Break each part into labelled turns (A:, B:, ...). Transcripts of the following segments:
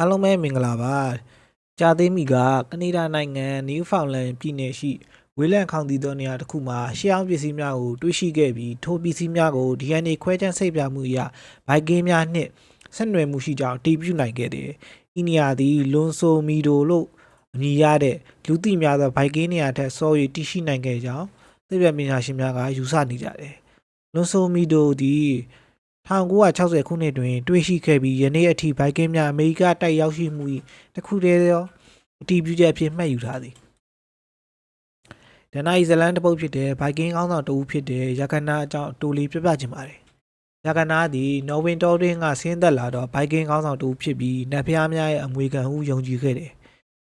A: အားလုံးပဲမင်္ဂလာပါကြာသေးမီကကနေဒါနိုင်ငံနယူးဖောင်လန်ပြည်နယ်ရှိဝေးလံခေါင်တည်သောနေရာတစ်ခုမှာရှေးအောင်ပစ္စည်းများကိုတွေ့ရှိခဲ့ပြီးထိုပစ္စည်းများကို DNA ခွဲခြမ်းစိတ်ပြမှုအရဘိုက်ကင်းများနှင့်ဆက်နွယ်မှုရှိကြောင်းတည်ပြုနိုင်ခဲ့တယ်။ဤနေရာသည်လွန်ဆိုမီဒိုလို့အမည်ရတဲ့လူသိများသောဘိုက်ကင်းနေရာထက်စော၍တည်ရှိနိုင်ခဲ့ကြောင်းသိပ္ပံပညာရှင်များကယူဆနေကြတယ်။လွန်ဆိုမီဒိုသည် 1960ခုနှစ်တွင် တွေ့ရှိခဲ့ပြီးယနေ့အထိဘိုက်ကင်းများအမေရိကတိုက်ရောက်ရှိမှု၏တစ်ခုတည်းသောအတည်ပြုချက်အဖြစ်မှတ်ယူထားသည်။ဒနာအီဇလန်တစ်ပုတ်ဖြစ်တဲ့ဘိုက်ကင်းကောင်းဆောင်တဦးဖြစ်တဲ့ယာကနာအကြောင်းအတူလေးပြပြချင်ပါတယ်။ယာကနာသည်နော်ဝင်တော်တွင်ကဆင်းသက်လာသောဘိုက်ကင်းကောင်းဆောင်တဦးဖြစ်ပြီးနတ်ဖျားများရဲ့အမွေခံဟုယုံကြည်ခဲ့တယ်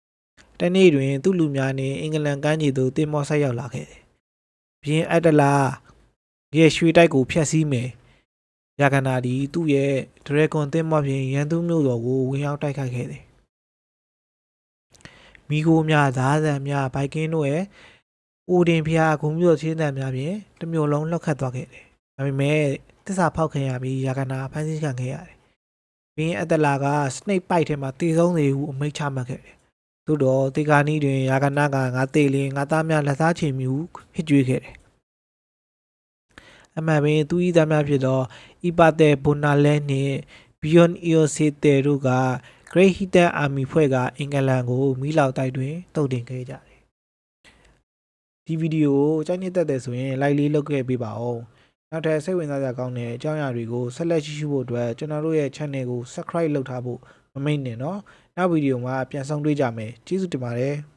A: ။တနေ့တွင် သူ့လူများနှင့်အင်္ဂလန်ကမ်းခြေသို့တင်မောဆက်ရောက်လာခဲ့တယ်။ဘင်းအတလာရဲ့ရွှေတိုက်ကိုဖျက်ဆီးမယ်။ ယာကနာဒီသူ့ရဲ့ဒရဂွန်သင်းမောဖြင့်ရန်သူမျိုးတော်ကိုဝင်ရောက်တိုက်ခိုက်ခဲ့တယ်။မိခိုးများဓားဆန်များဘိုက်ကင်းတို့ရဲ့အိုဒင်ဖျားဂုံမျိုးချင်းတန်များဖြင့်တစ်မျိုးလုံးလှောက်ခတ်သွားခဲ့တယ်။ဒါပေမဲ့တစ္ဆာဖောက်ခင်ရပြီးယာကနာဖမ်းဆီးခံခဲ့ရတယ်။ဘင်းအတလာကစနိတ်ပိုက်ထဲမှာတည်ဆုံးနေဟုအမိန့်ချမှတ်ခဲ့တယ်။သို့တော့တေကာနီတွင်ယာကနာကငါတေလင်ငါသားများလက်စားချေမြူဟစ်ကြွေးခဲ့တယ်။အမှန်ပင်သူ၏သားများဖြစ်သော အီပါတေဘွန်နာလဲနှင့်ဘီယွန်အီယိုစီတေတို့က Great Hitan Army ဖွဲ့ကအင်္ဂလန်ကိုမိလောက်တိုက်တွင်တုတ်တင်ခဲ့ကြတယ်။ဒီဗီဒီယိုကိုကြိုက်နှစ်သက်တယ်ဆိုရင် like လေးလုပ်ခဲ့ပေးပါဦး။နောက်ထပ်စိတ်ဝင်စားစရာကောင်းတဲ့အကြောင်းအရာတွေကိုဆက်လက်ကြည့်ရှုဖို့အတွက်ကျွန်တော်တို့ရဲ့ channel ကို subscribe လုပ်ထားဖို့မမေ့နဲ့နော်။နောက်ဗီဒီယိုမှာပြန်ဆောင်တွေ့ကြမယ်။ကျေးဇူးတင်ပါတယ်။